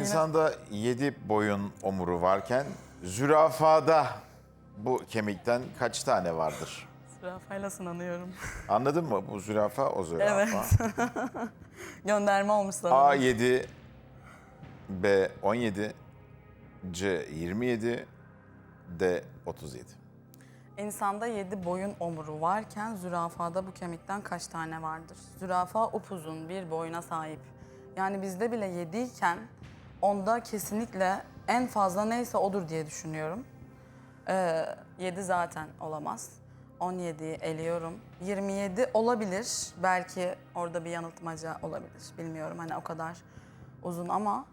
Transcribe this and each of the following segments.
İnsanda yedi boyun omuru varken zürafada bu kemikten kaç tane vardır? Zürafayla sınanıyorum. Anladın mı? Bu zürafa o zürafa. Evet. Gönderme olmuş sanırım. A7, B17, C27, D37. İnsanda yedi boyun omuru varken zürafada bu kemikten kaç tane vardır? Zürafa upuzun bir boyuna sahip. Yani bizde bile yediyken onda kesinlikle en fazla neyse odur diye düşünüyorum. Ee, 7 zaten olamaz. 17'yi eliyorum. 27 olabilir. Belki orada bir yanıltmaca olabilir. Bilmiyorum hani o kadar uzun ama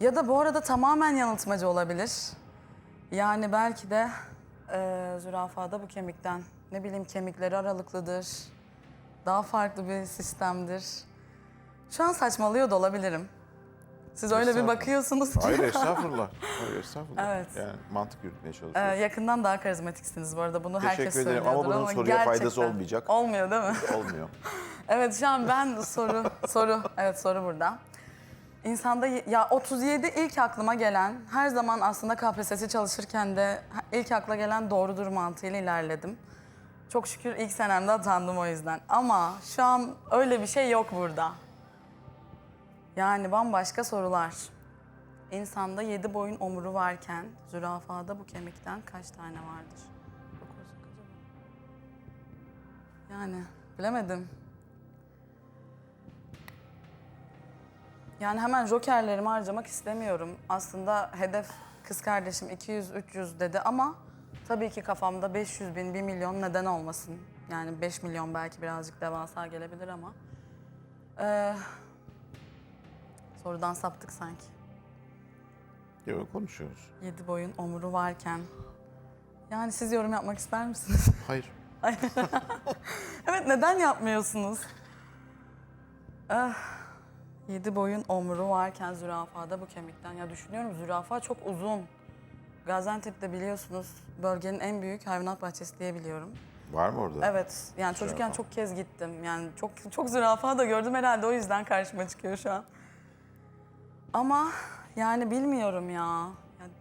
ya da bu arada tamamen yanıltmacı olabilir. Yani belki de e, zürafada bu kemikten ne bileyim kemikleri aralıklıdır. Daha farklı bir sistemdir. Şu an saçmalıyor da olabilirim. Siz öyle bir bakıyorsunuz ki. Hayır estağfurullah. Hayır estağfurullah. Evet. Yani mantık yürütmeye Ee, çalışıyoruz. yakından daha karizmatiksiniz bu arada. Bunu herkes Teşekkür ederim söylüyordur ama bunun soruya faydası gerçekten olmayacak. Olmuyor değil mi? Olmuyor. evet şu an ben soru, soru, evet soru burada. İnsanda ya 37 ilk aklıma gelen, her zaman aslında KPSS çalışırken de ilk akla gelen doğrudur mantığıyla ilerledim. Çok şükür ilk senemde atandım o yüzden. Ama şu an öyle bir şey yok burada. Yani bambaşka sorular. İnsanda yedi boyun omuru varken zürafada bu kemikten kaç tane vardır? Yani bilemedim. Yani hemen jokerlerimi harcamak istemiyorum. Aslında hedef kız kardeşim 200-300 dedi ama tabii ki kafamda 500 bin, 1 milyon neden olmasın. Yani 5 milyon belki birazcık devasa gelebilir ama. Ee, sorudan saptık sanki. Yok konuşuyoruz. 7 boyun omuru varken. Yani siz yorum yapmak ister misiniz? Hayır. Evet neden yapmıyorsunuz? Ah, yedi boyun omuru varken zürafada bu kemikten. Ya düşünüyorum zürafa çok uzun. Gaziantep'te biliyorsunuz bölgenin en büyük hayvanat bahçesi diye biliyorum. Var mı orada? Evet yani çocukken Zürafa. çok kez gittim. Yani çok çok zürafa da gördüm herhalde o yüzden karşıma çıkıyor şu an. Ama yani bilmiyorum ya. Yani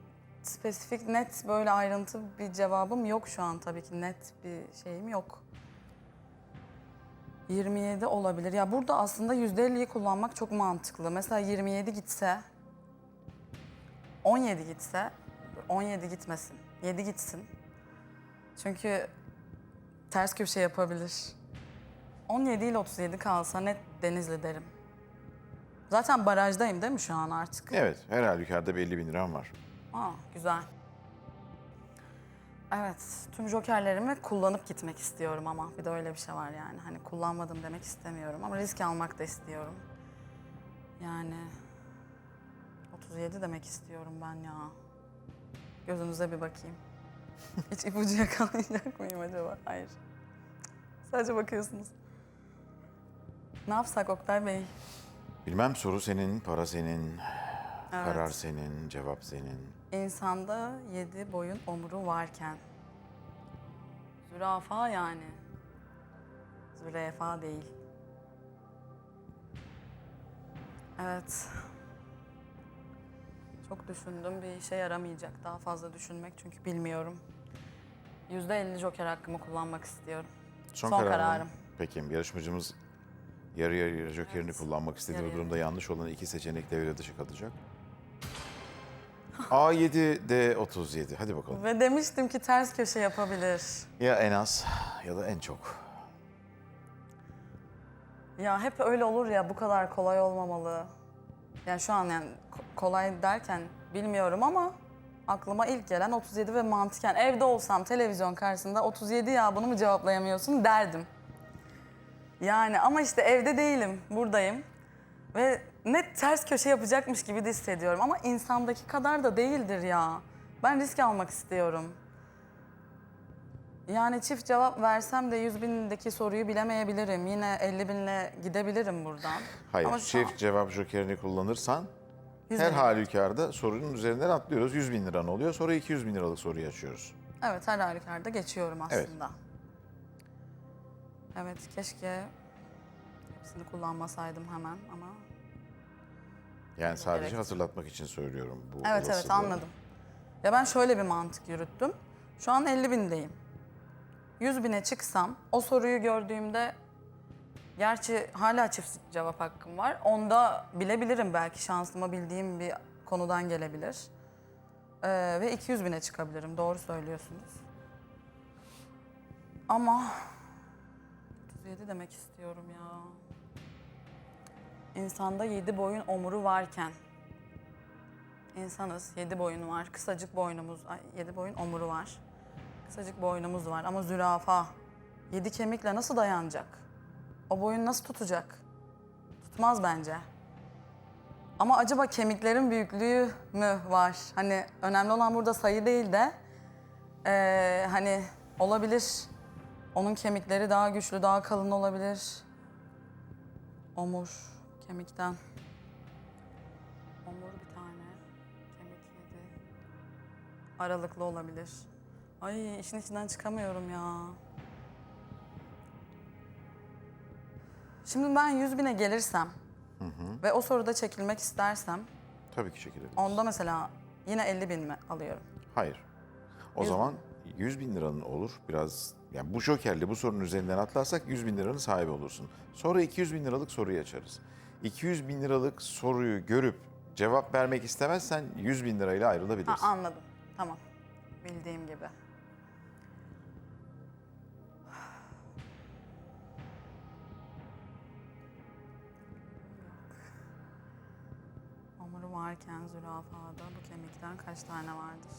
spesifik net böyle ayrıntı bir cevabım yok şu an tabii ki net bir şeyim yok. 27 olabilir. Ya burada aslında %50'yi kullanmak çok mantıklı. Mesela 27 gitse 17 gitse 17 gitmesin. 7 gitsin. Çünkü ters köşe yapabilir. 17 ile 37 kalsa net Denizli derim. Zaten barajdayım değil mi şu an artık? Evet. Her halükarda bir 50 bin liram var. Aa, güzel. Evet, tüm jokerlerimi kullanıp gitmek istiyorum ama bir de öyle bir şey var yani. Hani kullanmadım demek istemiyorum ama risk almak da istiyorum. Yani 37 demek istiyorum ben ya. Gözünüze bir bakayım. Hiç ipucu yakalayacak mıyım acaba? Hayır. Sadece bakıyorsunuz. Ne yapsak Oktay Bey? Bilmem soru senin, para senin, karar senin, cevap senin. İnsanda yedi boyun omuru varken. Zürafa yani. Zürafa değil. Evet. Çok düşündüm bir işe yaramayacak. Daha fazla düşünmek çünkü bilmiyorum. Yüzde elli joker hakkımı kullanmak istiyorum. Son kararın. kararım. Peki yarışmacımız yarı yarıya jokerini Evet. kullanmak istediği Yarı durumda yanlış olan iki seçenek devre dışı kalacak. A7, D37. Hadi bakalım. Ve demiştim ki ters köşe yapabilir. Ya en az ya da en çok. Ya hep öyle olur ya bu kadar kolay olmamalı. Yani şu an yani ko- kolay derken bilmiyorum ama aklıma ilk gelen 37 ve mantıken evde olsam televizyon karşısında 37 ya bunu mu cevaplayamıyorsun derdim. Yani ama işte evde değilim, buradayım. Ve net ters köşe yapacakmış gibi de hissediyorum ama insandaki kadar da değildir ya. Ben risk almak istiyorum. Yani çift cevap versem de 100 bindeki soruyu bilemeyebilirim. Yine 50 binle gidebilirim buradan. Hayır, Ama şu çift an cevap jokerini kullanırsan 100 her bin. halükarda sorunun üzerinden atlıyoruz. 100 bin liran oluyor. Sonra 200 bin liralık soruyu açıyoruz. Evet her halükarda geçiyorum Evet. aslında. Evet. keşke hepsini kullanmasaydım hemen ama Yani sadece gerekti. hatırlatmak için söylüyorum bu Evet evet olasılığı. anladım. Ya ben şöyle bir mantık yürüttüm. Şu an 50 bindeyim. 100 bine çıksam o soruyu gördüğümde gerçi hala çift cevap hakkım var. Onda bilebilirim belki şansıma bildiğim bir konudan gelebilir. Ee, ve 200 bine çıkabilirim. Doğru söylüyorsunuz. Ama 37 demek istiyorum ya. İnsanda 7 boyun omuru varken İnsanız. Yedi boyun var. Kısacık boynumuz, ay, yedi boyun omuru var. Kısacık boynumuz var ama zürafa yedi kemikle nasıl dayanacak? O boyun nasıl tutacak? Tutmaz bence. Ama acaba kemiklerin büyüklüğü mü var? Hani önemli olan burada sayı değil de eee, hani olabilir. Onun kemikleri daha güçlü, daha kalın olabilir. Omur, kemikten. Omur bir tane. Kemik yedi. Aralıklı olabilir. Ay işin içinden çıkamıyorum ya. Şimdi ben 100 bine gelirsem ve o soruda çekilmek istersem Tabii ki çekilebilir. onda mesela yine 50 bin mi alıyorum? Hayır. O Yüz zaman 100 bin liranın olur. Biraz yani bu jokerle bu sorunun üzerinden atlarsak 100 bin liranın sahibi olursun. Sonra 200 bin liralık soruyu açarız. 200 bin liralık soruyu görüp cevap vermek istemezsen 100 bin lirayla Ha, ayrılabilirsin. anladım. Tamam. Bildiğim gibi. Omuru varken zürafada bu kemikten kaç tane vardır?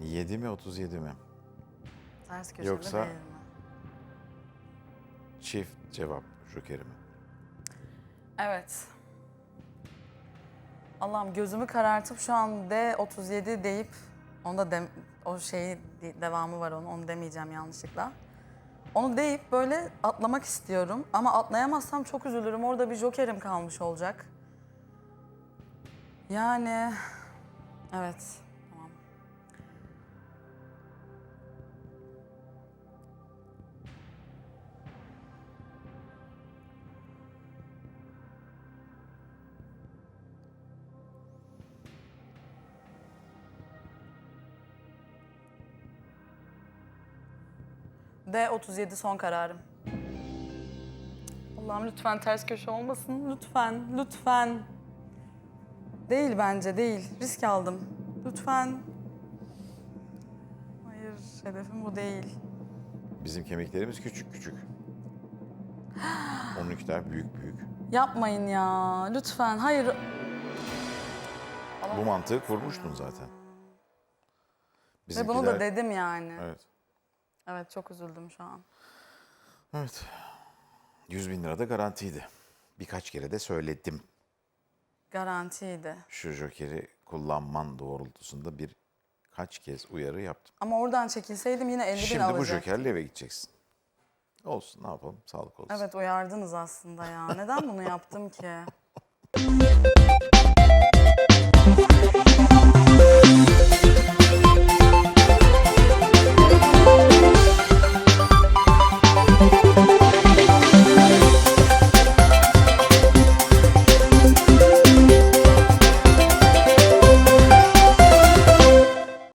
7 mi 37 mi? Ters köşede Yoksa- değil mi? Çift cevap jokeri mi? Evet. Allah'ım gözümü karartıp şu an D37 deyip onda dem, o şeyi de- devamı var onun onu demeyeceğim yanlışlıkla. Onu deyip böyle atlamak istiyorum ama atlayamazsam çok üzülürüm. Orada bir jokerim kalmış olacak. Yani evet D37 son kararım. Allah'ım lütfen ters köşe olmasın. Lütfen, lütfen. Değil bence, değil. Risk aldım. Lütfen. Hayır, hedefim bu değil. Bizim kemiklerimiz küçük küçük. Onunkiler büyük büyük. Yapmayın ya, lütfen. Hayır. Bu mantığı kurmuştun zaten. Ve bunu da Bizimkiler- dedim yani. Evet. Evet. çok üzüldüm şu an. Evet. 100 bin lira da garantiydi. Birkaç kere de söyledim. Garantiydi. Şu jokeri kullanman doğrultusunda bir kaç kez uyarı yaptım. Ama oradan çekilseydim yine 50 bin Şimdi bu jokerle eve gideceksin. Olsun ne yapalım sağlık olsun. Evet uyardınız aslında ya. Neden bunu yaptım ki?